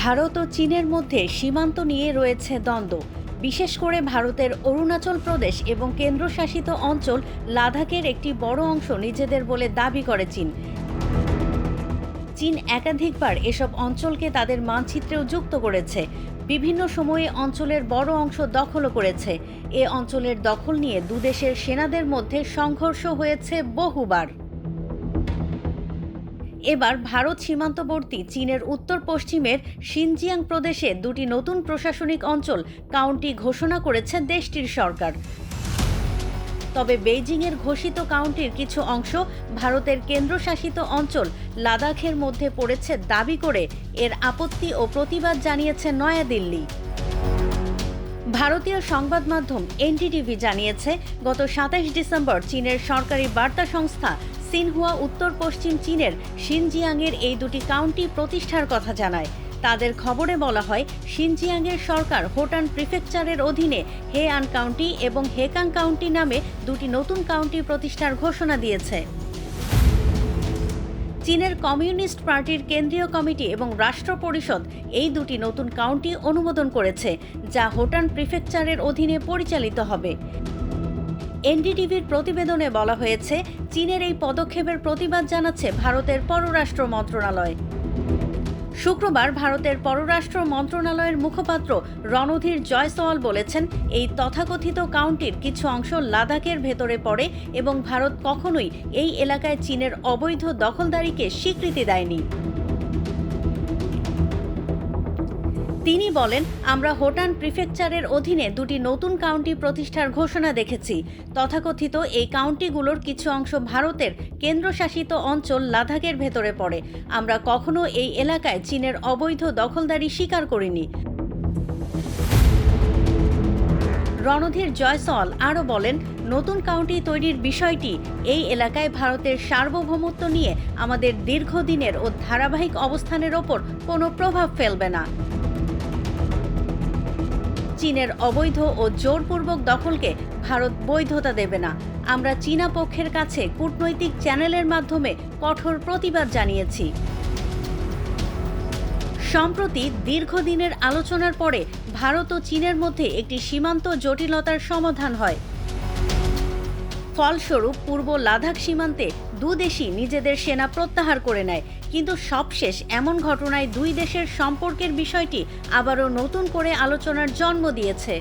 ভারত ও চীনের মধ্যে সীমান্ত নিয়ে রয়েছে দ্বন্দ্ব। বিশেষ করে ভারতের অরুণাচল প্রদেশ এবং কেন্দ্রশাসিত অঞ্চল লাদাখের একটি বড় অংশ নিজেদের বলে দাবি করে চীন। চীন একাধিকবার এসব অঞ্চলকে তাদের মানচিত্রেও যুক্ত করেছে। বিভিন্ন সময়ে অঞ্চলের বড় অংশ দখলও করেছে। এ অঞ্চলের দখল নিয়ে দুদেশের সেনাদের মধ্যে সংঘর্ষ হয়েছে বহুবার। এবার ভারত সীমান্তবর্তী চীনের উত্তর পশ্চিমের সিনজিয়াং প্রদেশে দুটি নতুন প্রশাসনিক অঞ্চল কাউন্টি ঘোষণা করেছে দেশটির সরকার। তবে বেইজিংয়ের ঘোষিত কাউন্টির কিছু অংশ ভারতের কেন্দ্রশাসিত অঞ্চল লাদাখের মধ্যে পড়েছে দাবি করে এর আপত্তি ও প্রতিবাদ জানিয়েছে নয়াদিল্লি। ভারতীয় সংবাদ মাধ্যম এনডিটিভি জানিয়েছে, গত সাতাশ ডিসেম্বর চীনের সরকারি বার্তা সংস্থা সিনহুয়া উত্তর পশ্চিম চীনের শিনজিয়াংয়ের এই দুটি কাউন্টি প্রতিষ্ঠার কথা জানায়। তাদের খবরে বলা হয়, শিনজিয়াংয়ের সরকার হোটান প্রিফেকচারের অধীনে হেয়ান কাউন্টি এবং হেকাং কাউন্টি নামে দুটি নতুন কাউন্টি প্রতিষ্ঠার ঘোষণা দিয়েছে। চীনের কমিউনিস্ট পার্টির কেন্দ্রীয় কমিটি এবং রাষ্ট্র পরিষদ এই দুটি নতুন কাউন্টি অনুমোদন করেছে, যা হোটান প্রিফেকচারের অধীনে পরিচালিত হবে। এনডিটিভির প্রতিবেদনে বলা হয়েছে, চীনের এই পদক্ষেপের প্রতিবাদ জানাচ্ছে ভারতের পররাষ্ট্র মন্ত্রণালয়। শুক্রবার ভারতের পররাষ্ট্র মন্ত্রণালয়ের মুখপাত্র রণধীর জয়সওয়াল বলেছেন, এই তথাকথিত কাউন্টির কিছু অংশ লাদাখের ভেতরে পড়ে এবং ভারত কখনোই এই এলাকায় চীনের অবৈধ দখলদারিকে স্বীকৃতি দেয়নি। তিনি বলেন, আমরা হোটান প্রিফেকচারের অধীনে দুটি নতুন কাউন্টি প্রতিষ্ঠার ঘোষণা দেখেছি। তথাকথিত এই কাউন্টিগুলোর কিছু অংশ ভারতের কেন্দ্রশাসিত অঞ্চল লাদাখের ভেতরে পড়ে। আমরা কখনো এই এলাকায় চীনের অবৈধ দখলদারি স্বীকার করিনি। রণধীর জয়সল আরও বলেন, নতুন কাউন্টি তৈরির বিষয়টি এই এলাকায় ভারতের সার্বভৌমত্ব নিয়ে আমাদের দীর্ঘদিনের ও ধারাবাহিক অবস্থানের ওপর কোনো প্রভাব ফেলবে না। চীনের অবৈধ ও জোরপূর্বক দখলকে ভারত বৈধতা দেবে না। আমরা চীনা পক্ষের কাছে কূটনৈতিক চ্যানেলের মাধ্যমে কঠোর প্রতিবাদ জানিয়েছি। সম্প্রতি দীর্ঘদিনের আলোচনার পরে ভারত ও চীনের মধ্যে একটি সীমান্ত জটিলতার সমাধান হয়। ফলস্বরূপ পূর্ব লাদাখ সীমান্তে দুদেশই নিজেদের সেনা প্রত্যাহার করে নেয়। কিন্তু সবশেষ এমন ঘটনায় দুই দেশের সম্পর্কের বিষয়টি আবারও নতুন করে আলোচনার জন্ম দিয়েছে।